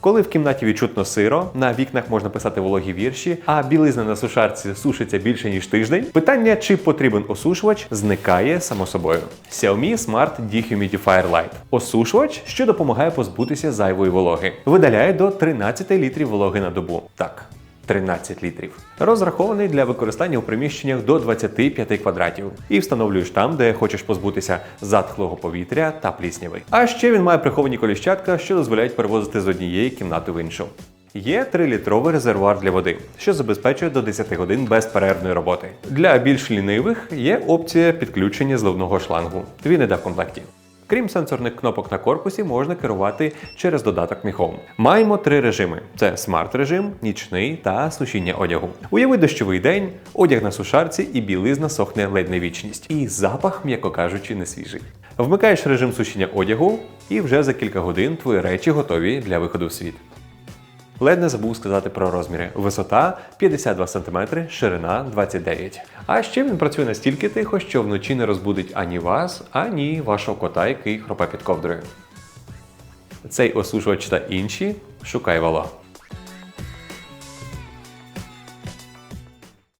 Коли в кімнаті відчутно сиро, на вікнах можна писати вологі вірші, а білизна на сушарці сушиться більше ніж тиждень, питання, чи потрібен осушувач, зникає само собою. Xiaomi Smart Dehumidifier Lite. Осушувач, що допомагає позбутися зайвої вологи. Видаляє до 13 літрів вологи на добу. Так. 13 літрів. Розрахований для використання у приміщеннях до 25 квадратів. І встановлюєш там, де хочеш позбутися затхлого повітря та плісняви. А ще він має приховані коліщатка, що дозволяють перевозити з однієї кімнати в іншу. Є 3-літровий резервуар для води, що забезпечує до 10 годин безперервної роботи. Для більш лінивих є опція підключення зливного шлангу. Він іде в комплекті. Крім сенсорних кнопок на корпусі, можна керувати через додаток Mi Home. Маємо три режими: це смарт-режим, нічний та сушіння одягу. Уяви дощовий день, одяг на сушарці і білизна сохне ледь не вічність. І запах, м'яко кажучи, не свіжий. Вмикаєш режим сушіння одягу, і вже за кілька годин твої речі готові для виходу в світ. Ледь не забув сказати про розміри. Висота 52 см, ширина 29 А ще він працює настільки тихо, що вночі не розбудить ані вас, ані вашого кота, який хропе під ковдрою. Цей осушувач та інші шукай вало.